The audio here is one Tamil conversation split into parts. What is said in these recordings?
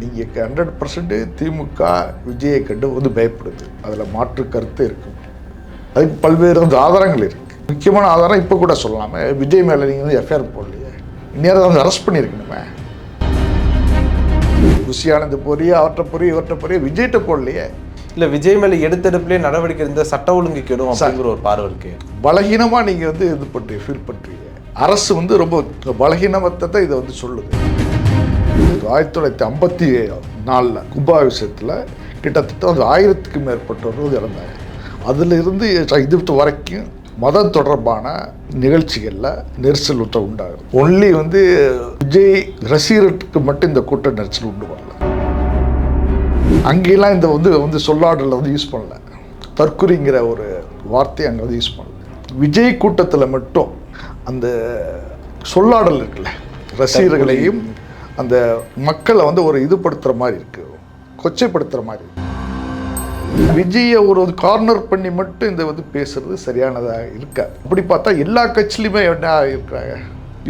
நீங்கள் ஹண்ட்ரட் பர்சன்ட் திமுக விஜயை கண்டு வந்து பயப்படுது. அதில் மாற்று கருத்து இருக்கு. அதுக்கு பல்வேறு வந்து ஆதாரங்கள் இருக்குது முக்கியமான ஆதாரம் இப்போ கூட சொல்லலாமே. விஜய் மேலே நீங்கள் வந்து எஃப்ஐஆர் போடலையே. இந்நேரம் வந்து அரெஸ்ட் பண்ணியிருக்கணுமே. குஷியானது பொரிய அவற்றை பொரிய இவற்றை பொரிய விஜய்கிட்ட போடலையே. இல்ல விஜய் மேல எடுத்தெடுப்புலேயே நடவடிக்கை இருந்த சட்ட ஒழுங்கு கெடும் அப்படிங்கிற ஒரு பார்வை இருக்கு. பலகீனமாக நீங்கள் வந்து இது பண்ணுறீங்க ஃபீல் பண்ணுறீங்க அரசு வந்து ரொம்ப பலகீனமத்தை தான் இதை வந்து சொல்லுது. ஆயிரத்தி தொள்ளாயிரத்தி ஐம்பத்தி நாலில் கும்பாபிஷேகத்தில் கிட்டத்தட்ட வந்து ஆயிரத்துக்கு மேற்பட்டவர்கள் இறந்தாங்க. அதிலிருந்து இது வரைக்கும் மதம் தொடர்பான நிகழ்ச்சிகளில் நெரிசல் உற்ற உண்டாகும் ஒன்லி வந்து விஜய் ரசிகர்களுக்கு மட்டும் இந்த கூட்ட நெரிசல் உண்டு வரல அங்கெல்லாம் இந்த வந்து வந்து சொல்லாடலில் வந்து யூஸ் பண்ணல. தற்குறிங்கிற ஒரு வார்த்தையை அங்கே வந்து யூஸ் பண்ணல. விஜய் கூட்டத்தில் மட்டும் அந்த சொல்லாடல் இருக்குல்ல ரசிகர்களையும் அந்த மக்களை வந்து ஒரு இதுபடுத்துகிற மாதிரி இருக்குது கொச்சைப்படுத்துகிற மாதிரி விஜயை ஒரு கார்னர் பண்ணி மட்டும் இந்த வந்து பேசுறது சரியானதாக இருக்காது. அப்படி பார்த்தா எல்லா கட்சியிலுமே என்ன இருக்கிறாங்க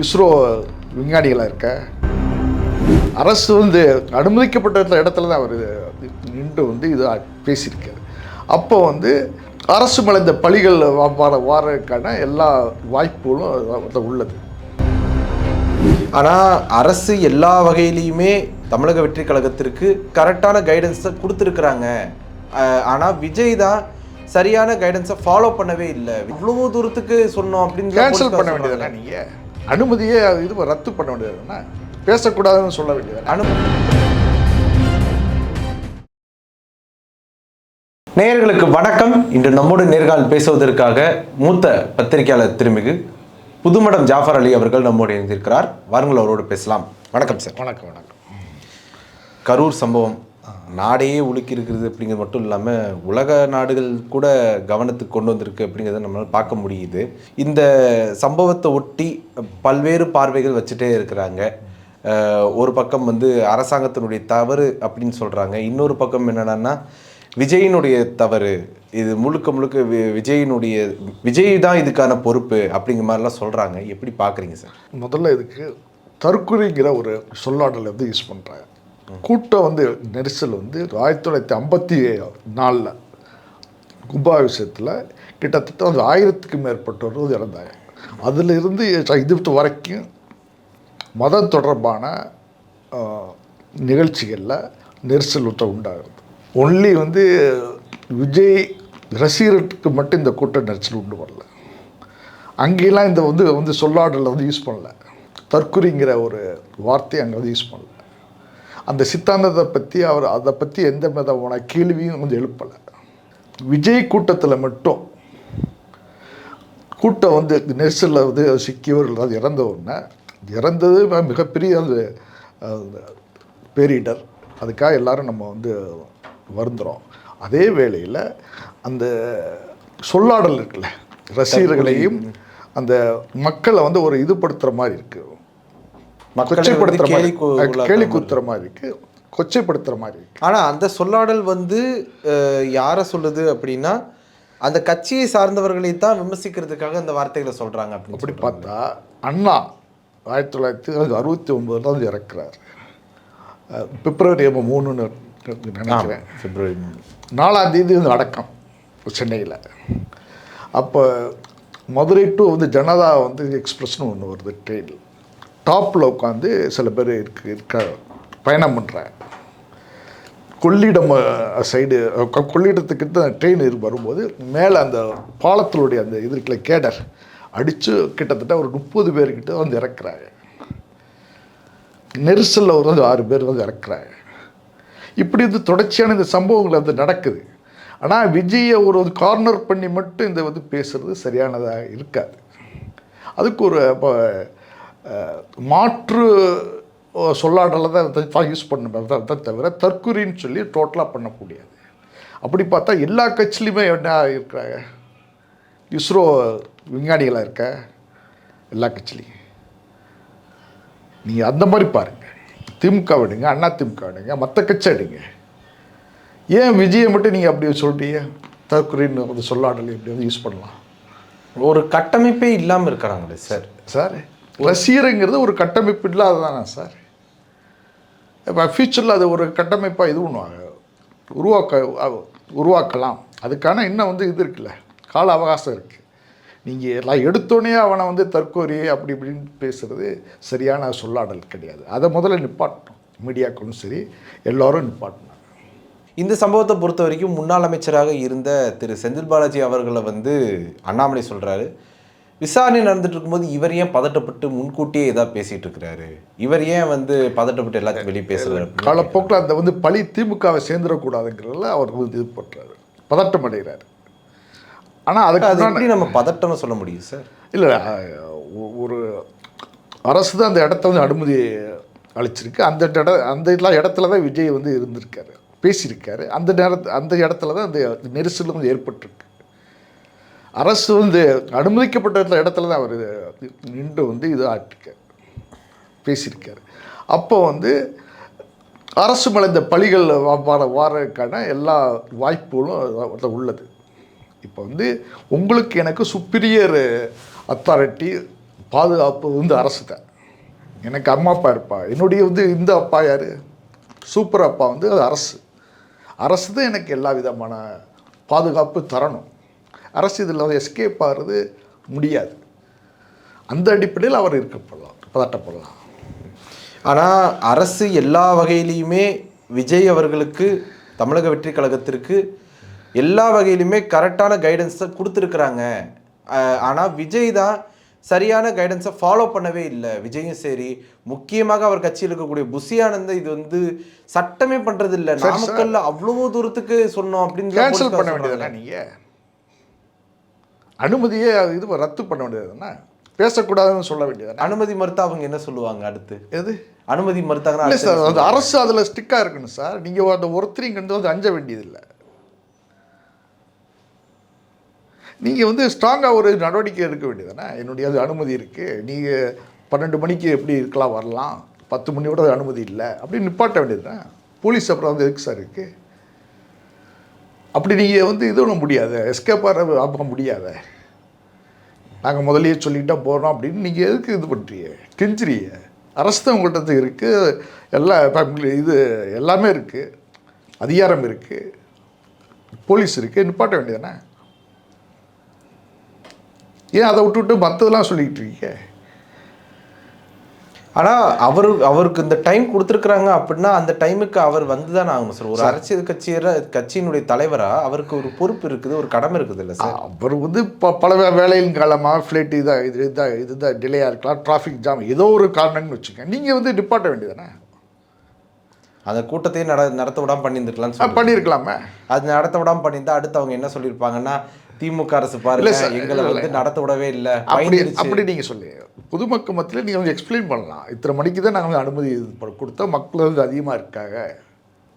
இஸ்ரோ விஞ்ஞானிகளாக இருக்க. அரசு வந்து அனுமதிக்கப்பட்ட இடத்துல தான் அவர் நின்று வந்து இது பேசியிருக்காரு. அப்போ வந்து அரசு மேலே இந்த பழிகள் வார வாரதுக்கான எல்லா வாய்ப்புகளும் உள்ளது. ஆனா அரசு எல்லா வகையிலையுமே தமிழக வெற்றி கழகத்திற்கு கரெக்டான கைடன்ஸை கொடுத்துருக்குறாங்க. அஹ் ஆனா விஜய் தான் சரியான கைடன்ஸை ஃபாலோ பண்ணவே இல்லை. இவ்வளவு தூரத்துக்கு சொன்னோம் அப்படின்னு கேன்சல் பண்ண வேண்டியதுனா நீங்கள் அனுமதியே இது ரத்து பண்ண வேண்டியதுன்னா பேசக்கூடாதுன்னு சொல்ல வேண்டியது அனு நேயர்களுக்கு வணக்கம். இன்று நம்மோடு நேர்கால் பேசுவதற்காக மூத்த பத்திரிகையாளர் திருமிகு புதுமடம் ஜாஃபர் அலி அவர்கள் நம்மோடு இணைந்திருக்கிறார். வாருங்கள் அவரோடு பேசலாம். வணக்கம் சார். வணக்கம் வணக்கம். கரூர் சம்பவம் நாடையே உலுக்கி இருக்கிறது அப்படிங்கிறது மட்டும் இல்லாமல் உலக நாடுகள் கூட கவனத்துக்கு கொண்டு வந்திருக்கு அப்படிங்கிறத நம்மளால் பார்க்க முடியுது. இந்த சம்பவத்தை ஒட்டி பல்வேறு பார்வைகள் வச்சுட்டே இருக்கிறாங்க. ஒரு பக்கம் வந்து அரசாங்கத்தினுடைய தவறு அப்படின்னு சொல்கிறாங்க இன்னொரு பக்கம் என்னடான்னா விஜயினுடைய தவறு. இது முழுக்க முழுக்க வி- விஜயினுடைய விஜய் தான் இதுக்கான பொறுப்பு அப்படிங்கிற மாதிரிலாம் சொல்கிறாங்க எப்படி பார்க்குறீங்க சார்? முதல்ல இதுக்கு தற்கொலைங்கிற ஒரு சொல்லாடலை வந்து யூஸ் பண்ணுறாங்க கூட்டம் வந்து நெரிசல் வந்து ஆயிரத்தி தொள்ளாயிரத்தி ஐம்பத்தி நாலில் கும்பாபிஷேகத்தில் கிட்டத்தட்ட வந்து ஆயிரத்துக்கு மேற்பட்டவர்கள் வந்து இறந்தாங்க. அதில் இருந்து இது வரைக்கும் மதம் தொடர்பான நிகழ்ச்சிகளில் நெரிசல் உற்ற உண்டாகுது. ஒன்லி வந்து விஜய் ரசிகர்களுக்கு மட்டும் இந்த கூட்ட நெரிச்சல் உண்டு வரல. அங்கெல்லாம் இந்த வந்து வந்து சொல்லாடலில் வந்து யூஸ் பண்ணல. தற்குறிங்கிற ஒரு வார்த்தையை அங்கே வந்து யூஸ் பண்ணல. அந்த சித்தாந்தத்தை பற்றி அவர் அதை பற்றி எந்த விதமான கேள்வியும் வந்து எழுப்பலை. விஜய் கூட்டத்தில் மட்டும் கூட்டம் வந்து நெரிசலில் வந்து சிக்கியவர்கள் அது இறந்த உடனே இறந்தது மிகப்பெரிய அது பேரிடர். அதுக்காக எல்லாரும் நம்ம வந்து வருந்துறோம். அதே வேளையில் அந்த சொல்லாடல் இருக்குல்ல ரசிகர்களையும் அந்த மக்களை வந்து ஒரு இதுபடுத்துகிற மாதிரி இருக்கு. மக்களை வந்து கொச்சைப்படுத்துகிற மாதிரி கேலி குத்துற மாதிரி இருக்கு. கொச்சைப்படுத்துகிற மாதிரி இருக்கு. ஆனா அந்த சொல்லாடல் வந்து யாரை சொல்லுது அப்படின்னா அந்த கட்சியை சார்ந்தவர்களை தான் விமர்சிக்கிறதுக்காக அந்த வார்த்தைகளை சொல்றாங்க அப்படின்னு அப்படி பார்த்தா அண்ணா ஆயிரத்தி தொள்ளாயிரத்தி அறுபத்தி ஒன்பதுல வந்து இறக்குறாரு. பிப்ரவரி மூணுன்னு நினைக்கிறேன். பிப்ரவரி மூணு. நாலாம் தேதி வந்து அடக்கம் சென்னையில். அப்போ மதுரை டு வந்து ஜனதா வந்து எக்ஸ்பிரஸ்னு ஒன்று வருது ட்ரெயின் டாப்பில் உட்காந்து சில பேர் இருக்கு இருக்க பயணம் பண்ணுறாங்க கொள்ளிடம் சைடு கொள்ளிடத்துக்கிட்ட ட்ரெயின் வரும்போது மேலே அந்த பாலத்தினுடைய அந்த இது கேடர் அடித்து கிட்டத்தட்ட ஒரு முப்பது பேர்கிட்ட வந்து இறக்குறாங்க. நெரிசலில் ஒரு வந்து ஆறு பேர் வந்து இறக்குறாங்க. இப்படி வந்து தொடர்ச்சியான இந்த சம்பவங்கள் வந்து நடக்குது. ஆனால் விஜயை ஒரு கார்னர் பண்ணி மட்டும் இந்த வந்து பேசுகிறது சரியானதாக இருக்காது. அதுக்கு ஒரு மாற்று சொல்லாடலை தான் தான் யூஸ் பண்ண தான் தவிர தற்குறின்னு சொல்லி டோட்டலாக பண்ண முடியாது அப்படி பார்த்தா எல்லா கட்சியிலையுமே என்ன இருக்கிறாங்க இஸ்ரோ விஞ்ஞானிகளாக இருக்க? எல்லா கட்சிலையும் நீங்கள் அந்த மாதிரி பாருங்கள் திமுக விடுங்க அண்ணா திமுக விடுங்க மற்ற கட்சி எடுங்க ஏன் விஜயை மட்டும் நீங்கள் அப்படி சொல்கிறீங்க தற்கொலைன்னு வந்து சொல்லாடல் இப்படி வந்து யூஸ் பண்ணலாம். ஒரு கட்டமைப்பே இல்லாம இருக்கிறாங்களே சார். சார் ரசிகருங்கிறது ஒரு கட்டமைப்பு இல்லாததானா சார்? இப்போ ஃப்யூச்சரில் அது ஒரு கட்டமைப்பாக இது பண்ணுவாங்க. உருவாக்க உருவாக்கலாம். அதுக்கான இன்னும் வந்து இது இருக்குல்ல கால அவகாசம் இருக்குது நீங்கள் எல்லாம் எடுத்தோடனே அவனை வந்து தற்கொலை அப்படி இப்படின்னு பேசுகிறது சரியான சொல்லாடல் கிடையாது. அதை முதல்ல நிப்பாட்டணும். மீடியாக்களும் சரி எல்லோரும் நிப்பாட்டணும். இந்த சம்பவத்தை பொறுத்த வரைக்கும் முன்னாள் அமைச்சராக இருந்த திரு செந்தில் பாலாஜி அவர்களை வந்து அண்ணாமலை சொல்றாரு. விசாரணை நடந்துட்டு இருக்கும்போது இவர் ஏன் பதட்டப்பட்டு முன்கூட்டியே ஏதாவது பேசிட்டு இருக்கிறாரு? இவர் ஏன் வந்து பதட்டப்பட்டு எல்லாத்தையும் வெளியே அப்படின்னு காலப்போக்கில் அந்த வந்து பழி திமுகவை சேர்ந்துடக்கூடாதுங்கிறதுல அவர் வந்து இது பண்ணுறாரு பதட்டம் அடைகிறாரு. ஆனால் அதுக்கு அது எப்படி நம்ம பதட்டம்னு சொல்ல முடியும் சார் இல்லை ஒரு அரசு தான் அந்த இடத்த வந்து அனுமதி அளிச்சிருக்கு. அந்த இட அந்த இதெல்லாம் இடத்துல தான் விஜய் வந்து இருந்திருக்காரு பேசியிருக்காரு. அந்த நேரத்து அந்த இடத்துல தான் அந்த நெரிசல் வந்து ஏற்பட்டிருக்கு. அரசு வந்து அனுமதிக்கப்பட்ட இடத்துல தான் அவர் நின்று வந்து இது ஆட்டிருக்காரு பேசியிருக்காரு. அப்போ வந்து அரசு மேலே இந்த பழிகள் வார வாரதுக்கான எல்லா வாய்ப்புகளும் உள்ளது. இப்போ வந்து உங்களுக்கு எனக்கு சுப்பீரியர் அத்தாரிட்டி பாதுகாப்பு வந்து அரசு தான் எனக்கு அம்மா அப்பா இருப்பா. என்னுடைய வந்து இந்த அப்பா யார்? சூப்பர் அப்பா வந்து அது அரசு. அரசு தான் எனக்கு எல்லா விதமான பாதுகாப்பு தரணும். அரசு இதில் எஸ்கேப் ஆகிறது முடியாது. அந்த அடிப்படையில் அவர் இருக்கப்படலாம் பதட்டப்படலாம். ஆனால் அரசு எல்லா வகையிலையுமே விஜய் அவர்களுக்கு தமிழக வெற்றி கழகத்திற்கு எல்லா வகையிலுமே கரெக்டான கைடன்ஸை கொடுத்துருக்குறாங்க. ஆனால் விஜய் தான் சரியான கைடன்ஸை ஃபாலோ பண்ணவே இல்லை. விஜயும் சரி முக்கியமாக அவர் கட்சியில் இருக்கக்கூடிய புஷி ஆனந்த இது வந்து சட்டமே பண்றது இல்லை. நாமக்கல்ல அவ்வளவு தூரத்துக்கு சொன்னோம் அப்படின்னு கேன்சல் பண்ண வேண்டியதுனா நீங்கள் அனுமதியே அது இது ரத்து பண்ண வேண்டியதுதானே? பேசக்கூடாதுன்னு சொல்ல வேண்டியதுதானே? அனுமதி மறுத்தா அவங்க என்ன சொல்லுவாங்க அடுத்து? எது? அனுமதி மறுத்தாங்கன்னா அரசு அதில் ஸ்டிக்காக இருக்கணும் சார். நீங்கள் அந்த ஒருத்தரையும் கண்டு வந்து அஞ்ச வேண்டியதில்லை. நீங்கள் வந்து ஸ்ட்ராங்காக ஒரு நடவடிக்கை எடுக்க வேண்டியதானே என்னுடைய அது அனுமதி இருக்குது நீங்கள் பன்னெண்டு மணிக்கு எப்படி இருக்கலாம் வரலாம். பத்து மணியோட அது அனுமதி இல்லை. அப்படின்னு நிப்பாட்ட வேண்டியதுதான்? போலீஸ் அப்புறம் வந்து எதுக்கு சார் இருக்குது அப்படி நீங்கள் வந்து இது பண்ண முடியாது? எஸ்கேப் ஆக முடியாத? நாங்கள் முதலியே சொல்லிட்டா போகிறோம் அப்படின்னு நீங்கள் எதுக்கு இது பண்ணுறீங்க கெஞ்சிறிய அரசு உங்கள்கிட்ட இருக்குது எல்லா ஃபேமிலி இது எல்லாமே இருக்குது அதிகாரம் இருக்குது போலீஸ் இருக்குது நிப்பாட்ட வேண்டியதானே ஏன் அதை விட்டுவிட்டு மற்றதெல்லாம் சொல்லிக்கிட்டு இருக்கீங்க? ஆனா அவரு அவருக்கு இந்த டைம் கொடுத்துருக்குறாங்க அப்படின்னா அந்த டைமுக்கு அவர் வந்து தான் ஆகணும் சார் ஒரு அரசியல் கட்சியர கட்சியினுடைய தலைவரா அவருக்கு ஒரு பொறுப்பு இருக்குது ஒரு கடமை இருக்குது இல்லை சார் அவர் வந்து இப்போ பல வேலையின் காலமாக ஃப்ளைட் இதாக இது இதாக இதுதான் டிலேயாக இருக்கலாம் டிராஃபிக் ஜாம் ஏதோ ஒரு காரணம்னு வச்சுக்கோங்க. நீங்கள் வந்து நிப்பாட்ட வேண்டியதானே அந்த கூட்டத்தையும் நட நடத்த விடாம பண்ணியிருந்துருக்கலாம்னு சொல்லுங்க பண்ணியிருக்கலாமே. அது நடத்த விடாம பண்ணியிருந்தா அடுத்து அவங்க என்ன சொல்லியிருப்பாங்கன்னா திமுக அரசு பாருங்க எங்களை வந்து நடத்த விடவே இல்லை. அப்படி. அப்படி நீங்கள் சொல்லி பொதுமக்கள் மத்தியில் நீங்கள் வந்து எக்ஸ்பிளைன் பண்ணலாம். இத்தனை மணிக்கு தான் நாங்கள் அனுமதி கொடுத்தோம் மக்கள் வந்து அதிகமாக இருக்காங்க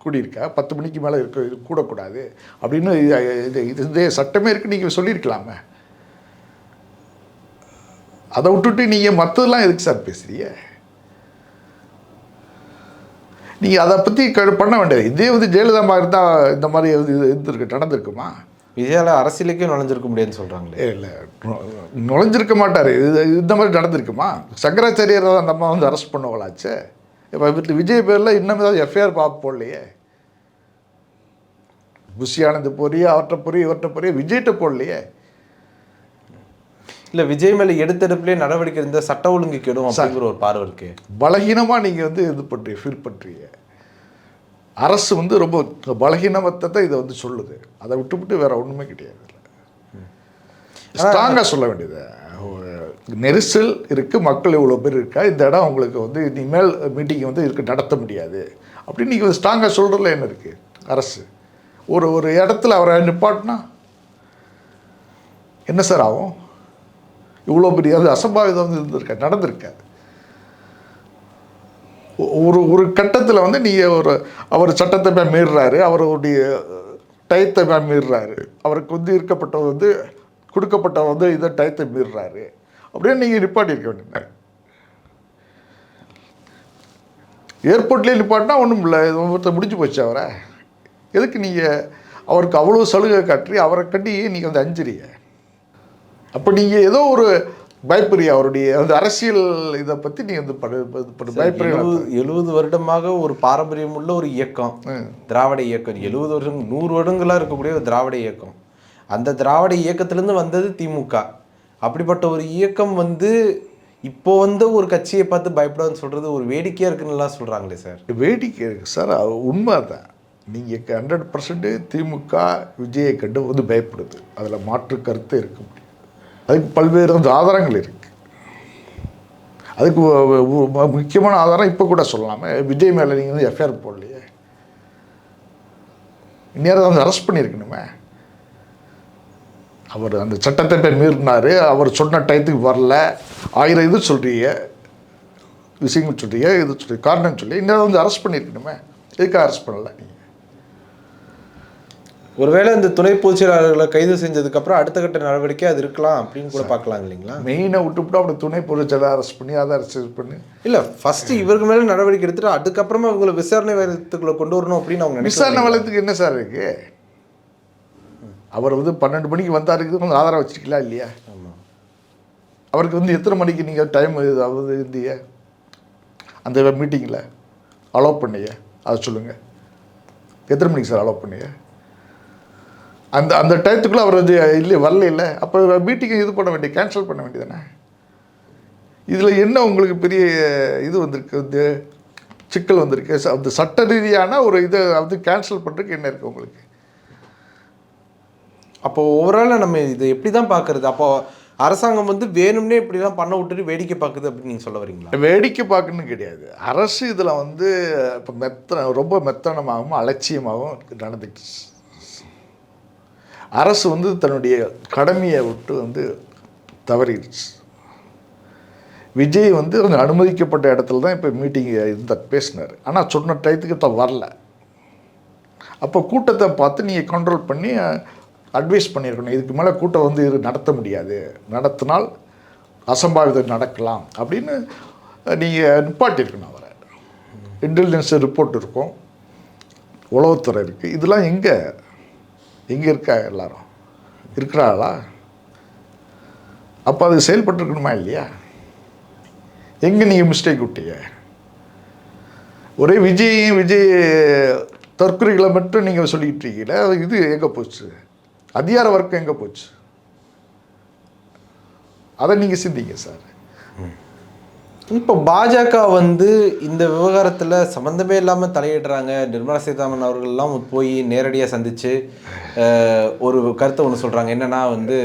கூடியிருக்கா பத்து மணிக்கு மேலே இருக்க கூடக்கூடாது அப்படின்னு இது இது இந்த சட்டமே இருக்குது நீங்கள் சொல்லியிருக்கலாமே. அதை விட்டுட்டு நீங்கள் மற்றதெல்லாம் எதுக்கு சார் பேசுறீங்க? நீங்கள் அதை பற்றி பண்ண வேண்டியது. இதே வந்து ஜெயலலிதா இருந்தால் இந்த மாதிரி இது இருந்திருக்கு நடந்திருக்குமா? விஜயால அரசியலுக்கே நுழைஞ்சிருக்க முடியாதுன்னு சொல்றாங்களே. இல்லை. நுழைஞ்சிருக்க மாட்டார். இது இந்த மாதிரி நடந்திருக்குமா? சங்கராச்சாரியர் அந்த அம்மா வந்து அரெஸ்ட் பண்ணுவாங்களாச்சே இப்போ விஜய் பேரில் இன்னும் ஏதாவது எஃப்ஐஆர் பார்க்க போடலையே? புஷி ஆனந்த் பொரிய அவர்கிட்ட பொரிய இவர்கிட்ட பொரிய விஜய்கிட்ட போடலையே? இல்ல விஜய் மேல எடுத்தெடுப்புலயே நடவடிக்கை இருந்தா சட்ட ஒழுங்கு கெடும் அப்படிங்கிற ஒரு பார்வை இருக்கு. பலகீனமாக நீங்கள் வந்து இது பண்ணுறீங்க ஃபீல் பண்ணுறீங்க அரசு வந்து ரொம்ப பலகீனமத்தை தான் இதை வந்து சொல்லுது. அதை விட்டுவிட்டு வேற ஒன்றுமே கிடையாது. ஸ்ட்ராங்காக சொல்ல வேண்டியது. நெரிசல் இருக்குது மக்கள் இவ்வளோ பேர் இருக்கா இந்த இடம் உங்களுக்கு வந்து இனிமேல் மீட்டிங் வந்து இருக்கு நடத்த முடியாது. அப்படின்னு நீங்கள் ஸ்ட்ராங்காக சொல்கிறதுல என்ன இருக்குது அரசு. ஒரு ஒரு இடத்துல அவரை நிப்பாட்டினா என்ன சார் ஆகும்? இவ்வளோ பெரிய அசம்பாவிதம் வந்து இருந்திருக்க நடந்திருக்காது ஒரு ஒரு கட்டத்தில் வந்து நீங்கள் ஒரு அவர் சட்டத்தை போய் மீறுறாரு அவருடைய டயத்தை போய் மீறுறாரு. அவருக்கு வந்து இருக்கப்பட்டவர் வந்து கொடுக்கப்பட்டவர் வந்து இதை டயத்தை மீறுறாரு. அப்படின்னு நீங்கள் நிப்பாட்டி இருக்க வேண்டிய ஏர்போர்ட்லேயே நிப்பாட்டினா ஒன்றும் இல்லை ஒருத்தர் முடிஞ்சு போச்சு அவரை. எதுக்கு நீங்கள் அவருக்கு அவ்வளோ சலுகை காட்டி அவரை கட்டி நீங்கள் வந்து அஞ்சுறீங்க? அப்போ நீங்கள் ஏதோ ஒரு பயப்படுறியா அவருடைய அந்த அரசியல் இதை பற்றி நீ வந்து பயப்படுறியா எழுபது எழுபது வருடமாக ஒரு பாரம்பரியம் உள்ள ஒரு இயக்கம் திராவிட இயக்கம். எழுபது வருஷம் நூறு வருடங்களாக இருக்கக்கூடிய ஒரு திராவிட இயக்கம். அந்த திராவிட இயக்கத்திலேருந்து வந்தது திமுக. அப்படிப்பட்ட ஒரு இயக்கம் வந்து இப்போ வந்து ஒரு கட்சியை பார்த்து பயப்படாதுன்னு சொல்றது ஒரு வேடிக்கையா இருக்குன்னுலாம் சொல்றாங்களே சார். வேடிக்கை இருக்கு. சார் அது உண்மை தான் நீங்கள் ஹண்ட்ரட் பர்சன்ட் திமுக விஜயை கண்டு வந்து பயப்படுது. அதில் மாற்று கருத்து இருக்க. முடியும் அதுக்கு பல்வேறு வந்து ஆதாரங்கள் இருக்கு. அதுக்கு முக்கியமான ஆதாரம் இப்போ கூட சொல்லலாமே. விஜய் மேலே நீங்கள் வந்து எஃப்ஐஆர் போடலையே. இந்நேரம் வந்து அரெஸ்ட் பண்ணியிருக்கணுமே. அவர் அந்த சட்டத்தை போய் மீறினார். அவர் சொன்ன டயத்துக்கு வரல. ஆயிரம் இது சொல்கிறீங்க விஷயங்கள் சொல்கிறீங்க இது சொல்லி காரணம் சொல்லி இன்னும் வந்து அரெஸ்ட் பண்ணியிருக்கணுமே. எதுக்காக அரெஸ்ட் பண்ணலை நீங்கள் ஒருவேளை இந்த துணை பொதுச் செயலாளர்களை கைது செஞ்சதுக்கு அப்புறம் அடுத்த கட்ட நடவடிக்கை அது இருக்கலாம் அப்படின்னு கூட பார்க்கலாம் இல்லைங்களா? மெயினை விட்டுவிட்டு அப்படி துணை பொதுச்செயலாளர் அரெஸ்ட் பண்ணி அதை அரெஸ்ட் பண்ணி. இல்ல ஃபர்ஸ்ட் இவருக்கு மேல நடவடிக்கை எடுத்துட்டு அதுக்கப்புறமா இவங்களை விசாரணை வயத்துக்குள்ள கொண்டு வரணும் அப்படின்னு அவங்க விசாரணை வளத்துக்கு என்ன சார் இருக்கு? அவர் வந்து பன்னெண்டு மணிக்கு வந்தாருக்கு கொஞ்சம் ஆதாரம் வச்சிருக்கலாம் இல்லையா? அவருக்கு வந்து எத்தனை மணிக்கு நீங்கள் டைம் அதாவது இருந்தீங்க? அந்த மீட்டிங்கில் அலோவ் பண்ணீங்க அதை சொல்லுங்கள் எத்தனை மணிக்கு சார் அலோவ் பண்ணீங்க அந்த அந்த டயத்துக்குள்ளே அவர் வந்து இல்லை வரல இல்லை. அப்போ மீட்டிங்கை இது பண்ண வேண்டிய கேன்சல் பண்ண வேண்டியதானே இதில் என்ன உங்களுக்கு பெரிய இது வந்திருக்கு? வந்து சிக்கல் வந்திருக்கு. அந்த சட்ட ரீதியான ஒரு இதை வந்து கேன்சல் பண்ணுறதுக்கு என்ன இருக்குது உங்களுக்கு? அப்போ ஓவராலாக நம்ம இதை எப்படி தான் பார்க்கறது? அப்போ அரசாங்கம் வந்து வேணும்னே இப்படிலாம் பண்ண விட்டுட்டு வேடிக்கை பார்க்குது அப்படின்னு நீங்கள் சொல்ல வரீங்களா? வேடிக்கை பார்க்கணும் கிடையாது. அரசு இதில் வந்து இப்போ மெத்த ரொம்ப மெத்தனமாகவும் அலட்சியமாகவும் நடந்துச்சு. அரசு வந்து தன்னுடைய கடமையை விட்டு வந்து தவறிடுச்சு. விஜய் வந்து கொஞ்சம் அனுமதிக்கப்பட்ட இடத்துல தான் இப்போ மீட்டிங் இருந்த பேசினார். ஆனால் சொன்ன டயத்துக்கு தான் வரல. அப்போ கூட்டத்தை பார்த்து நீங்கள் கண்ட்ரோல் பண்ணி அட்வைஸ் பண்ணியிருக்கணும். இதுக்கு மேலே கூட்டம் வந்து இது நடத்த முடியாது. நடத்தினால் அசம்பாவிதம் நடக்கலாம் அப்படின்னு நீங்கள் நிப்பாட்டியிருக்கணும் அவரை. இன்டெலிஜென்ஸ் ரிப்போர்ட் இருக்கும். உளவுத்துறை இருக்குது இதெல்லாம் எங்கே எங்கே இருக்கா எல்லாரும்? இருக்கிறாளா? அப்போ அது செயல்பட்டுருக்கணுமா இல்லையா? எங்கே நீங்கள் மிஸ்டேக் விட்டீங்க? ஒரே விஜயையும் விஜய் தற்கொலைகளை மட்டும் நீங்கள் சொல்லிக்கிட்டு இருக்கீங்களே அது இது எங்கே போச்சு? அதிகார வர்க்கம் எங்கே போச்சு? அதை நீங்கள் சிந்திங்க சார். இப்போ பாஜக வந்து இந்த விவகாரத்தில் சம்மந்தமே இல்லாமல் தலையிடுறாங்க. நிர்மலா சீதாராமன் அவர்கள்லாம் போய் நேரடியாக சந்தித்து ஒரு கருத்தை ஒன்று சொல்கிறாங்க என்னன்னா வந்து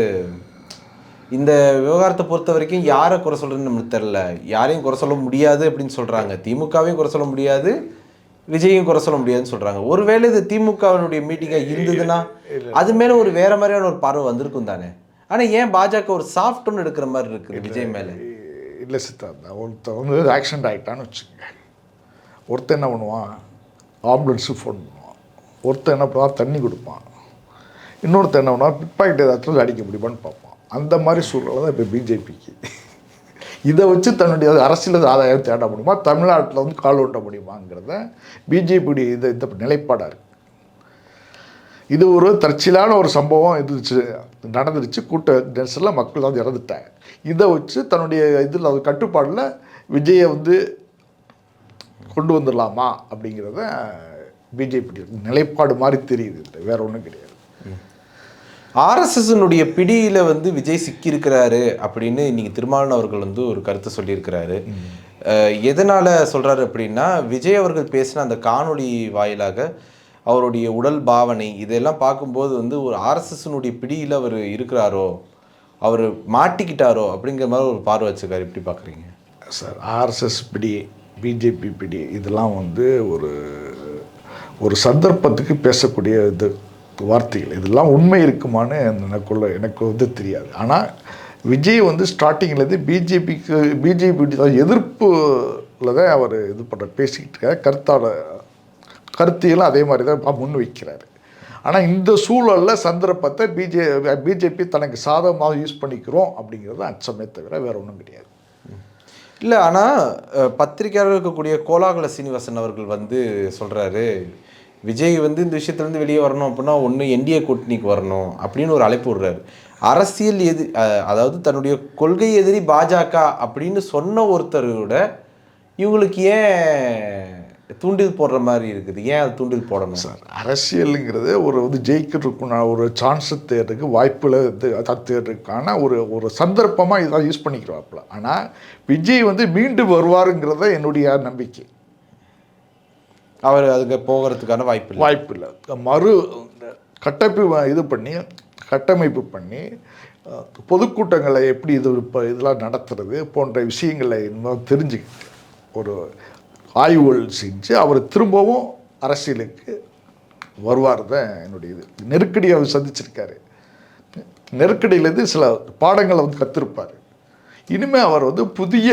இந்த விவகாரத்தை பொறுத்த வரைக்கும் யாரை குறை சொல்கிறதுன்னு நம்மளுக்கு தெரில யாரையும் குறை சொல்ல முடியாது அப்படின்னு சொல்கிறாங்க திமுகவையும் குறை சொல்ல முடியாது. விஜயும் குறை சொல்ல முடியாதுன்னு சொல்கிறாங்க ஒருவேளை இது திமுகவினுடைய மீட்டிங்காக இருந்ததுன்னா அது மேலே ஒரு வேற மாதிரியான ஒரு பார்வை வந்திருக்கும் தானே? ஆனால் ஏன் பாஜக ஒரு சாஃப்ட் ஒன்று எடுக்கிற மாதிரி இருக்குது விஜய் மேலே? இல்லை சித்தார்த்தா ஒருத்தன் வந்து ஆக்சிடென்ட் ஆகிட்டான்னு வச்சுக்கோங்க. ஒருத்தன் என்ன பண்ணுவான்? ஆம்புலன்ஸுக்கு ஃபோன் பண்ணுவான். ஒருத்தன் என்ன பண்ணுவான்? தண்ணி கொடுப்பான். இன்னொருத்தன் என்ன பண்ணுவான்? பிக்பாக்கெட் ஏதாச்சும் அடிக்க முடியுமான்னு பார்ப்பான். அந்த மாதிரி சூழ்நிலை தான் இப்போ பிஜேபிக்கு. இதை வச்சு தன்னுடைய அரசியல் ஆதாயம் தேட முடியுமா? தமிழ்நாட்டில் வந்து கால் ஓட்ட முடியுமாங்கிறத பிஜேபியுடைய இது இந்த நிலைப்பாடாக இருக்குது இது ஒரு தற்செயலான ஒரு சம்பவம் இருந்துச்சு நடந்துருச்சு. கூட்ட நெரிசலில் மக்கள் வந்து இறந்துட்டாங்க. இதை வச்சு தன்னுடைய இதில் கட்டுப்பாடில் விஜயை வந்து கொண்டு வந்துடலாமா அப்படிங்கிறத பிஜேபி நிலைப்பாடு மாதிரி தெரியுது. வேற ஒன்றும் கிடையாது. ஆர்எஸ்எஸ்னுடைய பிடியில் வந்து விஜய் சிக்கியிருக்கிறாரு அப்படின்னு இன்னைக்கு திருமாவளவன் அவர்கள் வந்து ஒரு கருத்து சொல்லியிருக்கிறாரு. எதனால சொல்றாரு அப்படின்னா விஜய் அவர்கள் பேசின அந்த காணொளி வாயிலாக அவருடைய உடல் பாவனை இதெல்லாம் பார்க்கும்போது வந்து ஒரு ஆர்எஸ்எஸ்னுடைய பிடியில் அவர் இருக்கிறாரோ அவர் மாட்டிக்கிட்டாரோ அப்படிங்கிற மாதிரி ஒரு பார்வை வச்சிருக்காரு. எப்படி பார்க்குறீங்க? சார் ஆர்எஸ்எஸ் பிடி பிஜேபி பிடி இதெல்லாம் வந்து ஒரு ஒரு சந்தர்ப்பத்துக்கு பேசக்கூடிய இது வார்த்தைகள். இதெல்லாம் உண்மை இருக்குமான்னு எனக்குள்ள எனக்கு வந்து தெரியாது. ஆனால் விஜய் வந்து ஸ்டார்டிங்லேருந்து பிஜேபிக்கு பிஜேபி எதிர்ப்பில் தான் அவர் இது பண்ணுற பேசிக்கிட்டு இருக்கார். கருத்தாட கருத்தியெல்லாம் அதே மாதிரி தான் முன் வைக்கிறாரு. ஆனால் இந்த சூழலில் சந்தர்ப்பத்தை பிஜே பிஜேபி தனக்கு சாதகமாக யூஸ் பண்ணிக்கிறோம் அப்படிங்கிறது அச்சமே தவிர வேறு ஒன்றும் கிடையாது. இல்லை ஆனால் பத்திரிகையாளர் இருக்கக்கூடிய கோலாகல சீனிவாசன் அவர்கள் வந்து சொல்கிறாரு விஜய் வந்து இந்த விஷயத்துலேருந்து வெளியே வரணும் அப்படின்னா ஒன்று என்டிஏ கூட்டணிக்கு வரணும் அப்படின்னு ஒரு அழைப்பு விடுறாரு. அரசியல் எதி அதாவது தன்னுடைய கொள்கை எதிரி பாஜக அப்படின்னு சொன்ன ஒருத்தரோட இவங்களுக்கு ஏன் தூண்டில் போடுற மாதிரி இருக்குது. ஏன் அது தூண்டில் போடணும்? சார் அரசியலுங்கிறது ஒரு வந்து ஜெயிக்கிறதுக்குன ஒரு சான்ஸ் தேடுறதுக்கு வாய்ப்புல தேடுறதுக்கான ஒரு ஒரு சந்தர்ப்பமாக இதான் யூஸ் பண்ணிக்கிறாப்புல. ஆனால் விஜய் வந்து மீண்டும் வருவாருங்கிறத என்னுடைய நம்பிக்கை. அவர் அதுக்கு போகிறதுக்கான வாய்ப்பு இல்லை. வாய்ப்பு இல்லை மறு கட்டமைப்பு இது பண்ணி கட்டமைப்பு பண்ணி பொதுக்கூட்டங்களை எப்படி இது இதெல்லாம் நடத்துறது போன்ற விஷயங்களை தெரிஞ்சுக்கிட்டு ஒரு ஆய்வுகள் செஞ்சு அவர் திரும்பவும் அரசியலுக்கு வருவார் தான் என்னுடைய இது நெருக்கடி அவர் சந்திச்சிருக்காரு. நெருக்கடியிலேருந்து சில பாடங்களை வந்து கற்றிருப்பார் இனிமேல் அவர் வந்து புதிய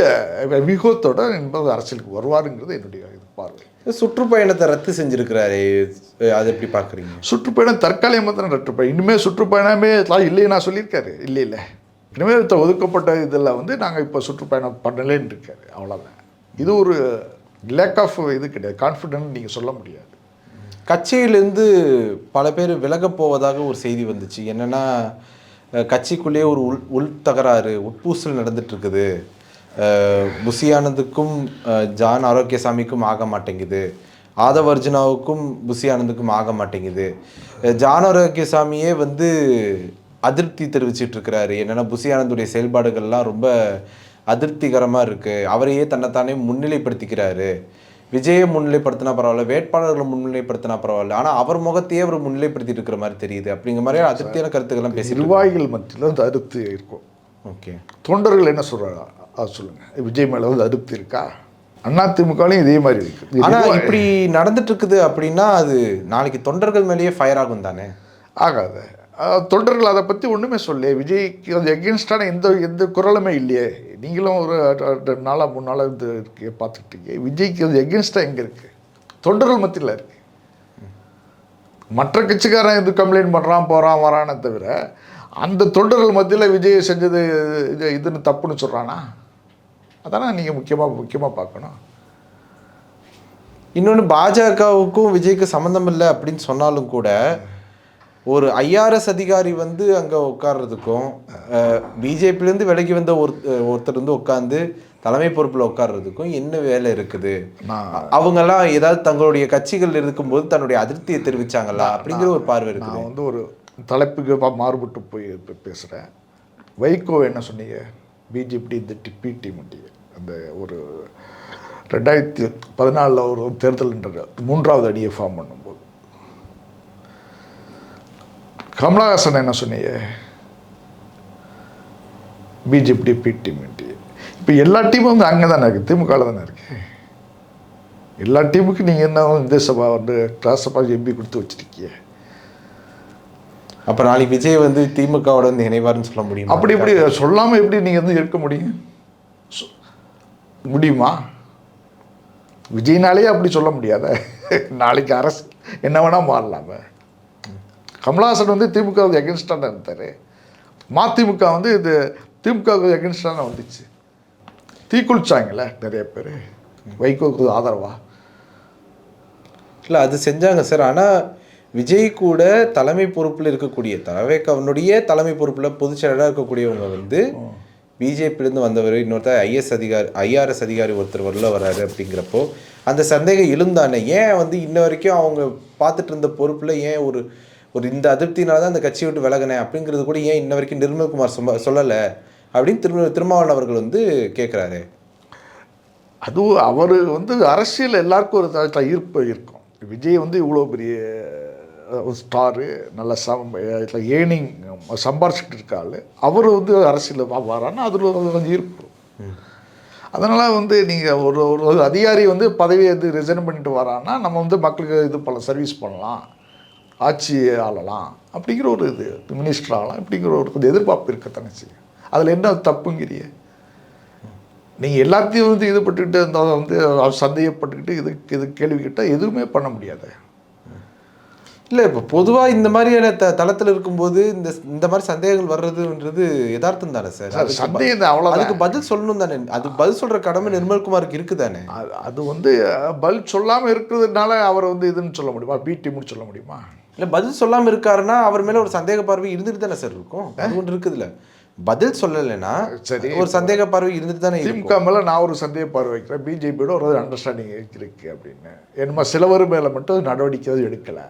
வியூகத்தோட என்பது அரசியலுக்கு வருவாருங்கிறது என்னுடைய இது பார்வை. சுற்றுப்பயணத்தை ரத்து செஞ்சிருக்கிறாரு அதை எப்படி பார்க்குறீங்க? சுற்றுப்பயணம் தற்காலிகமாக தான் சுற்றுப்பயணம் இனிமேல் சுற்றுப்பயணமே இல்லையே நான் சொல்லியிருக்காரு. இல்லை. இல்லை இனிமேல் ஒதுக்கப்பட்ட இதில் வந்து நாங்கள் இப்போ சுற்றுப்பயணம் பண்ணலேன்னு இருக்காரு அவ்வளோதான் இது ஒரு லேக் ஆஃப் இது கிடையாது. கான்ஃபிடென்ட் நீங்கள் சொல்ல முடியாது. கட்சியிலேருந்து பல பேர் விலகப் போவதாக ஒரு செய்தி வந்துச்சு. என்னென்னா கட்சிக்குள்ளேயே ஒரு உள் உள் தகராறு உட்பூசல் நடந்துட்டு இருக்குது அஹ், ஜான் ஆரோக்கியசாமிக்கும் ஆக மாட்டேங்குது. ஆதவ அர்ஜுனாவுக்கும் புசியானந்துக்கும் ஆக மாட்டேங்குது. ஜான் ஆரோக்கியசாமியே வந்து அதிருப்தி தெரிவிச்சிட்டு இருக்கிறாரு என்னென்னா புசி செயல்பாடுகள்லாம் ரொம்ப அதிருப்திகரமாக இருக்குது அவரையே தன்னைத்தானே முன்னிலைப்படுத்திக்கிறாரு. விஜயை முன்னிலைப்படுத்தினா பரவாயில்ல வேட்பாளர்களை முன்னிலைப்படுத்தினா பரவாயில்ல. ஆனால் அவர் முகத்தையே அவர் முன்னிலைப்படுத்திட்டு இருக்கிற மாதிரி தெரியுது. அப்படிங்கிற மாதிரி அதிருப்தியான கருத்துக்கள்லாம் பேசிட்டு நிர்வாகிகள் மத்தியில் வந்து அதிருப்தி இருக்கும். ஓகே. தொண்டர்கள் என்ன சொல்கிறாங்க அது சொல்லுங்கள் விஜய் மேலே வந்து அதிருப்தி இருக்கா? அதிமுகலையும் இதே மாதிரி இருக்குது ஆனா இப்படி நடந்துட்டு இருக்குது அப்படின்னா அது நாளைக்கு தொண்டர்கள் மேலேயே ஃபயர் ஆகும் தானே? ஆகாது. தொண்டர்கள் அதை பற்றி ஒன்றுமே சொல்லி விஜய்க்கு அது எகென்ஸ்டான எந்த எந்த குரலுமே இல்லையே. நீங்களும் ஒரு ரெண்டு நாளாக மூணு நாளாக இது இருக்கு பார்த்துக்கிட்டீங்க விஜய்க்கு அது எகென்ஸ்டாக எங்கே இருக்குது தொண்டர்கள் மத்தியில் இருக்கு. மற்ற கட்சிக்காரன் இது கம்ப்ளைண்ட் பண்ணுறான் போகிறான் வரானே தவிர அந்த தொண்டர்கள் மத்தியில் விஜய் செஞ்சது இது இதுன்னு தப்புன்னு சொல்கிறானா அதானே நீங்கள் முக்கியமாக முக்கியமாக பார்க்கணும். இன்னொன்று பாஜகவுக்கும் விஜய்க்கு சம்மந்தம் இல்லை அப்படின்னு சொன்னாலும் கூட ஒரு ஐஆர்எஸ் அதிகாரி வந்து அங்கே உட்கார்றதுக்கும் பிஜேபிலேருந்து விலகி வந்த ஒரு ஒருத்தர் வந்து உட்காந்து தலைமை பொறுப்பில் உட்கார்றதுக்கும் என்ன வேலை இருக்குது? அவங்கெல்லாம் ஏதாவது தங்களுடைய கட்சிகள் இருக்கும்போது தன்னுடைய அதிருப்தியை தெரிவிச்சாங்களா? அப்படிங்கிற ஒரு பார்வை இருக்குது. நான் வந்து ஒரு தலைப்புக்கு மாறுபட்டு போய் பேசுகிறேன் வைகோ என்ன சொன்னீங்க? பிஜேபி இந்த டிபி டீம் அந்த ஒரு ரெண்டாயிரத்தி பதினாலில் ஒரு தேர்தல்ன்ற மூன்றாவது அணியை ஃபார்ம் பண்ணும்போது. கமலஹாசன் என்ன சொன்னீங்க? பிஜேபி பி டீம் இப்போ எல்லா டீமும் வந்து அங்கே தானே இருக்குது திமுகவில் தானே இருக்கு. எல்லா டீமுக்கும் நீங்கள் என்ன இந்த சபா வந்து ராஜ்யசபா எம்பி கொடுத்து வச்சிருக்கீங்க? அப்ப நாளைக்கு விஜய் வந்து திமுகவோட வந்து இணைவார்னு சொல்ல முடியுமா? அப்படி இப்படி சொல்லாமல் எப்படி நீங்கள் வந்து இருக்க முடியும்? முடியுமா? விஜய்னாலே அப்படி சொல்ல முடியாத. நாளைக்கு அரசு என்ன வேணால் மாறலாம. கமலஹாசன் வந்து திமுக எகென்ஸ்டாக இருந்தார். மதிமுக வந்து இது திமுக எகென்ஸ்டாக வந்துச்சு. தீக்குளிச்சாங்கல்ல நிறைய பேர். வைகோக்கு ஆதரவா? இல்ல அது செஞ்சாங்க சார். ஆனா விஜய் கூட தலைமை பொறுப்புல இருக்கக்கூடிய தலைவைக்கவனுடைய தலைமை பொறுப்புல பொதுச் செயலராக இருக்கக்கூடியவங்க வந்து பிஜேபியிலேருந்து வந்தவர் இன்னொருத்தர் ஐஎஸ் அதிகாரி ஐஆர்எஸ் அதிகாரி ஒருத்தர் வரல வராரு அப்படிங்கிறப்போ அந்த சந்தேகம் எழுந்தானே. ஏன் வந்து இன்ன வரைக்கும் அவங்க பார்த்துட்டு இருந்த பொறுப்புல ஏன் ஒரு ஒரு இந்த அதிருப்தினால தான் அந்த கட்சியை விட்டு விலகினேன் அப்படிங்கிறது கூட ஏன் இன்ன வரைக்கும் நிர்மல்குமார் சொல்ல சொல்லலை அப்படின்னு திரு திருமாவளவன் அவர்கள் வந்து கேட்குறாரு அதுவும் அவர் வந்து அரசியல் எல்லாருக்கும் ஒரு ஈர்ப்பு இருக்கும். விஜய் வந்து இவ்வளோ பெரிய ஸ்டாரு நல்ல சம் ஏர்னிங் சம்பாரிச்சிட்டு இருக்காள் அவர் வந்து அரசியலில் வரான்னா அதில் ஒரு கொஞ்சம் ஈர்ப்பு அதனால் வந்து நீங்கள் ஒரு ஒரு ஒரு அதிகாரி வந்து பதவியை வந்து ரிசைன் பண்ணிட்டு வரான்னா நம்ம வந்து மக்களுக்கு இது பல சர்வீஸ் பண்ணலாம். ஆட்சி ஆளலாம் அப்படிங்கிற ஒரு இது மினிஸ்டர் ஆகலாம் இப்படிங்கிற ஒரு கொஞ்சம் எதிர்பார்ப்பு இருக்கத்தானே செய்யும். அதில் என்ன தப்புங்கிறிய? நீங்கள் எல்லாத்தையும் வந்து இது பட்டுக்கிட்டு இருந்தால் வந்து சந்தேகப்பட்டுக்கிட்டு இது இது கேள்வி கேட்டால் எதுவுமே பண்ண முடியாது. இல்லை இப்போ பொதுவாக இந்த மாதிரியான த தளத்தில் இருக்கும்போது இந்த இந்த மாதிரி சந்தேகங்கள் வர்றதுன்றது யதார்த்தம் தானே சார்? சந்தேகம் தான் அவ்வளோதான் அதுக்கு பதில் சொல்லணும் தானே அது பதில் சொல்ற கடமை நிர்மல்குமாருக்கு இருக்குதானே? அது அது வந்து பதில் சொல்லாமல் இருக்கிறதுனால அவர் வந்து இதுன்னு சொல்ல முடியுமா? பி டீம்னு சொல்ல முடியுமா? இல்லை பதில் சொல்லாம இருக்காருன்னா அவர் மேல ஒரு சந்தேக பார்வை இருந்துட்டு தானே சார் இருக்கும்? அது ஒன்று இருக்குதுல்ல. பதில் சொல்லலைன்னா சரி. ஒரு சந்தேக பார்வை இருந்துட்டு தானே திமுக மேலே நான் ஒரு சந்தேக பார்வை வைக்கிறேன். பிஜேபியோட ஒரு அண்டர்ஸ்டாண்டிங் இருக்கு அப்படின்னு. என்னமா சிலவர் மேலே மட்டும் நடவடிக்கை எடுக்கலை.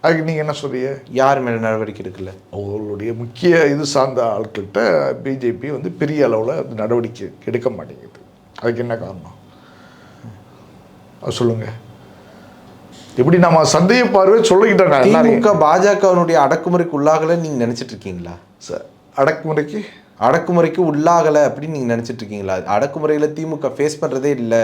அதுக்கு நீங்கள் என்ன சொல்றீங்க? யார் மேல நடவடிக்கை எடுக்கல? அவர்களுடைய முக்கிய இது சார்ந்த ஆட்கள்கிட்ட பிஜேபி வந்து பெரிய அளவில் நடவடிக்கை எடுக்க மாட்டேங்குது. அதுக்கு என்ன காரணம்? அது சொல்லுங்க. இப்படி நம்ம சந்தேக பார்வை எல்லாரையும். திமுக பாஜகவினுடைய அடக்குமுறைக்கு உள்ளாகல நீங்க நினைச்சிட்டு இருக்கீங்களா ச- அடக்குமுறைக்கு? அடக்குமுறைக்கு உள்ளாகல அப்படின்னு நீங்க நினைச்சிட்டு இருக்கீங்களா அடக்குமுறையில திமுக ஃபேஸ் பண்றதே இல்ல.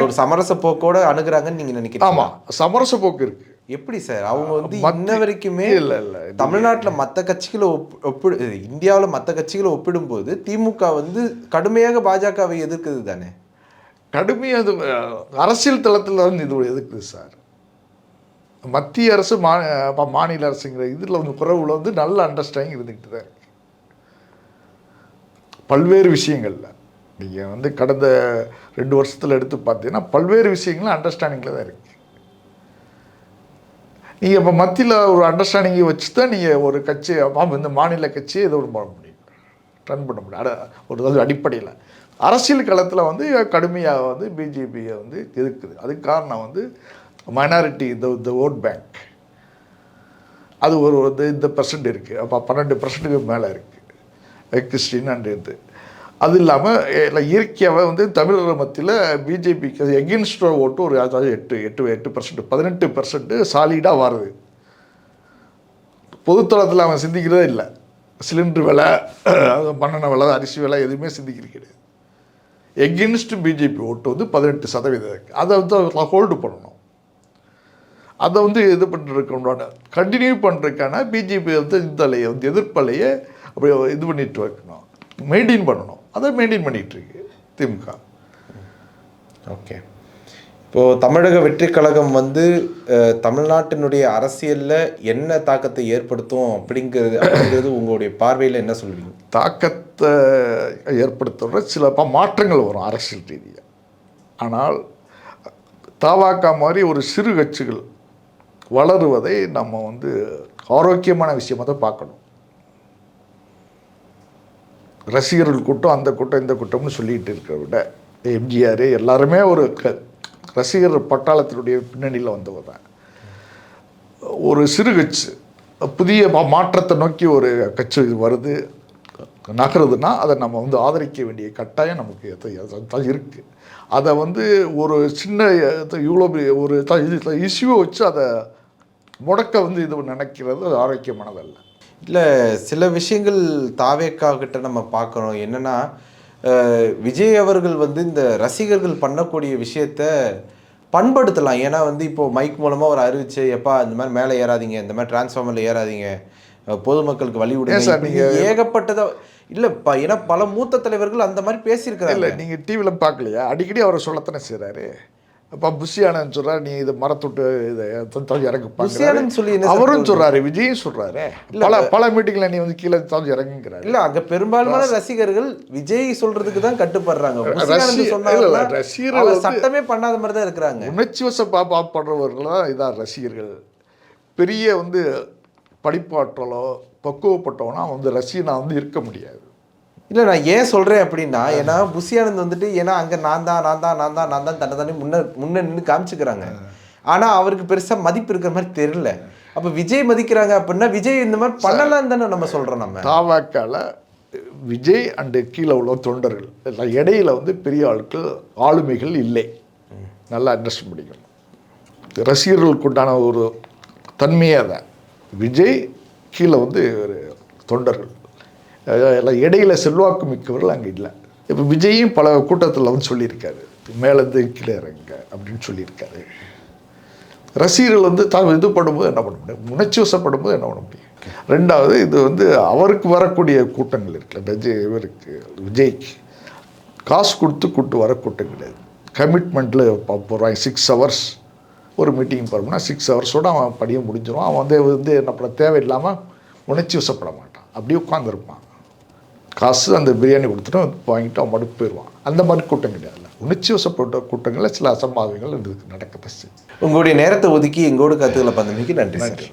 ஒரு சமரச போக்கோட அணுகுறாங்கன்னு நீங்க நினைக்கிறீங்க ஆமாம் சமரச போக்கு இருக்கு. எப்படி சார்? அவங்க வந்து இன்ன வரைக்குமே இல்ல, இல்ல. தமிழ்நாட்டுல மத்த கட்சிகளை ஒப் ஒப்பிடு இந்தியாவுல மத்த கட்சிகளை ஒப்பிடும்போது திமுக வந்து கடுமையாக பாஜகவை எதிர்க்குது தானே கடுமையாக அரசியல் தளத்தில் வந்து இது எதுக்குது சார்? மத்திய அரசு மா மாநில அரசுங்கிற இதில் வந்து குறவுல வந்து நல்ல அண்டர்ஸ்டாண்டிங் இருந்துக்கிட்டு தான் இருக்குது பல்வேறு விஷயங்களில். நீங்கள் வந்து கடந்த ரெண்டு வருஷத்தில் எடுத்து பார்த்தீங்கன்னா பல்வேறு விஷயங்களும் அண்டர்ஸ்டாண்டிங்கில் தான் இருக்குது நீங்கள் இப்போ மத்தியில் ஒரு அண்டர்ஸ்டாண்டிங்கை வச்சு தான் நீங்கள் ஒரு கட்சி இந்த மாநில கட்சியை ஏதோ ஒன்று பண்ண முடியும் ரன் பண்ண முடியும். அட- ஒரு அடிப்படையில். அரசியல் களத்தில் வந்து கடுமையாக வந்து பிஜேபியை வந்து எதிர்க்குது. அதுக்கு காரணம் வந்து மைனாரிட்டி இந்த இந்த ஓட் பேங்க் அது ஒரு வந்து இந்த பர்சன்ட் இருக்குது அப்போ பன்னெண்டு பர்சன்ட்டுக்கு மேலே இருக்குது கிறிஸ்டின் அண்ட் இது. அது இல்லாமல் இயற்கையாகவே வந்து தமிழர் மத்தியில் பிஜேபிக்கு எகென்ஸ்ட் ஓட்டு ஒரு அதாவது எட்டு எட்டு எட்டு பர்சன்ட் பதினெட்டு பர்சன்ட்டு சாலிடாக வருது. பொதுத்தளத்தில் அவன் சிந்திக்கிறதே இல்லை. சிலிண்டர் விலை மண்ணெண்ணெய் விலை அரிசி விலை எதுவுமே சிந்திக்கிறது கிடையாது. எகென்ஸ்ட் பிஜேபி ஓட்டு வந்து பதினெட்டு சதவீதம் இருக்குது அதை வந்து ஹோல்டு பண்ணணும். அதை வந்து இது பண்ணுறதுக்கு கண்டினியூ பண்ணுறதுக்கான பிஜேபி வந்து இந்த அலையை வந்து எதிர்ப்பலையை அப்படி இது பண்ணிட்டு வைக்கணும். மெயின்டைன் பண்ணணும். அதை மெயின்டைன் பண்ணிகிட்டு இருக்கு திமுக. ஓகே இப்போது தமிழக வெற்றி கழகம் வந்து தமிழ்நாட்டினுடைய அரசியலில் என்ன தாக்கத்தை ஏற்படுத்தும் அப்படிங்கிறது அப்படிங்கிறது உங்களுடைய பார்வையில் என்ன சொல்வீங்க தாக்கத்தை ஏற்படுத்துகிற சில மாற்றங்கள் வரும் அரசியல் ரீதியாக ஆனால் தாவாக்கா மாதிரி ஒரு சிறு கட்சிகள் வளருவதை நம்ம வந்து ஆரோக்கியமான விஷயமாக தான் பார்க்கணும். ரசிகர்கள் கூட்டம் அந்த கூட்டம் இந்த கூட்டம்னு சொல்லிகிட்டு இருக்கிற விட எம்ஜிஆர் எல்லாருமே ஒரு க ரசிகர் பட்டாளத்தினுடைய பின்னணியில் வந்தவர் தான். ஒரு சிறு கட்சி புதிய மா- மாற்றத்தை நோக்கி ஒரு கட்சி வருது. நகருதுன்னா அதை நம்ம வந்து ஆதரிக்க வேண்டிய கட்டாயம் நமக்கு இருக்குது அதை வந்து ஒரு சின்ன இவ்வளோ பெரிய ஒரு இஷ்யூவை வச்சு அதை முடக்க வந்து இது நினைக்கிறது அது ஆரோக்கியமானதல்ல. இல்லை சில விஷயங்கள் தாவேக்கா கிட்ட நம்ம பார்க்குறோம். என்னன்னா விஜய் அவர்கள் வந்து இந்த ரசிகர்கள் பண்ணக்கூடிய விஷயத்த பண்படுத்தலாம். ஏன்னா வந்து இப்போ மைக் மூலமாக ஒரு அறிவிச்சு எப்பா இந்த மாதிரி மேலே ஏறாதீங்க இந்த மாதிரி டிரான்ஸ்ஃபார்மரில் ஏறாதீங்க பொதுமக்களுக்கு வழி விடுங்க. நீங்க- இப்படி ஏகப்பட்டதா இல்லைப்பா ஏன்னா பல மூத்த தலைவர்கள் அந்த மாதிரி இல்லை பேசியிருக்கிறாங்க நீங்கள் டிவியில் பார்க்கலையா? அடிக்கடி அவரை சொல்லத்தானே செய்கிறாரு அப்போ புஷியானன்னு சொல்கிறார் நீ இதை மரத்துட்டு இதை இறங்கு புஷியானந்த் சொல்லி அவரும் சொல்கிறாரு விஜயும் சொல்கிறாரு பல பல மீட்டிங்கில் நீ வந்து கீழே தஞ்சு இறங்குங்கிறாரு இல்ல அங்க பெரும்பான்மையான ரசிகர்கள் விஜய் சொல்றதுக்கு தான் கட்டுப்படுறாங்க. இல்ல, ரசிகர்கள் சட்டமே பண்ணாத மாதிரி தான் இருக்கிறாங்க. உணர்ச்சி வச பாப்பா படுறவர்கள் தான் இதான் ரசிகர்கள். பெரிய வந்து படிப்பாற்றலோ பக்குவப்பட்டவனா வந்து ரசிகனா வந்து இருக்க முடியாது. இல்ல நான் ஏன் சொல்றேன் அப்படின்னா ஏன்னா புஷியானந்த் வந்துட்டு ஏன்னா அங்க நான் தான் நான் தான் நான் தான் நான் தான் தன்னை தானே முன்ன முன்ன நின்று காமிச்சுக்கிறாங்க. ஆனா அவருக்கு பெருசா மதிப்பு இருக்கிற மாதிரி தெரியல. அப்ப விஜய் மதிக்கிறாங்க அப்படின்னா விஜய் இந்த மாதிரி பண்ணலாம் தானே நம்ம சொல்றோம் நம்ம. தாவாக்கால விஜய் அண்டு கீழே உள்ள தொண்டர்கள் இடையில வந்து பெரிய ஆட்கள் ஆளுமைகள் இல்லை. நல்லா அண்டர்ஸ்ட் பண்ணிக்கணும். ரசிகர்களுக்கு உண்டான ஒரு தன்மையே தான் விஜய் கீழே வந்து ஒரு தொண்டர்கள். எல்லாம் இடையில செல்வாக்கு மிக்கவர்கள் அங்கே இல்லை. இப்போ விஜயும் பல கூட்டத்தில் வந்து சொல்லியிருக்காரு. மேலேருந்து கீழே இறங்க அப்படின்னு சொல்லியிருக்காரு. ரசிகர்கள் வந்து தான் இது பண்ணும்போது என்ன பண்ண முடியும்? உணர்ச்சி வசப்படும்போது என்ன பண்ண முடியும்? ரெண்டாவது இது வந்து அவருக்கு வரக்கூடிய கூட்டங்கள் இருக்குல்ல. விஜய் இவருக்கு விஜய்க்கு. காசு கொடுத்து கூட்டு வர கூட்டம் கிடையாது கமிட்மெண்ட்டில் போகிறாங்க சிக்ஸ் ஹவர்ஸ் ஒரு மீட்டிங் போகிறோம்னா சிக்ஸ் ஹவர்ஸோடு அவன் படிய முடிஞ்சிடும் அவன் வந்து வந்து என்ன பண்ண தேவையில்லாமல் உணர்ச்சி வசப்பட மாட்டான். அப்படியே உட்காந்துருப்பான் காசு அந்த பிரியாணி கொடுத்துட்டு வாங்கிட்டு அவன் மடுப்பு போயிடுவான். அந்த மாதிரி கூட்டம் கிடையாது உணர்ச்சி வசப்பட்ட கூட்டங்களில் சில இது நடக்கத்தான் செய்யும் உங்களுடைய நேரத்தை ஒதுக்கி எங்களோட கருத்துக்களை பந்தமைக்கு நன்றி சார்.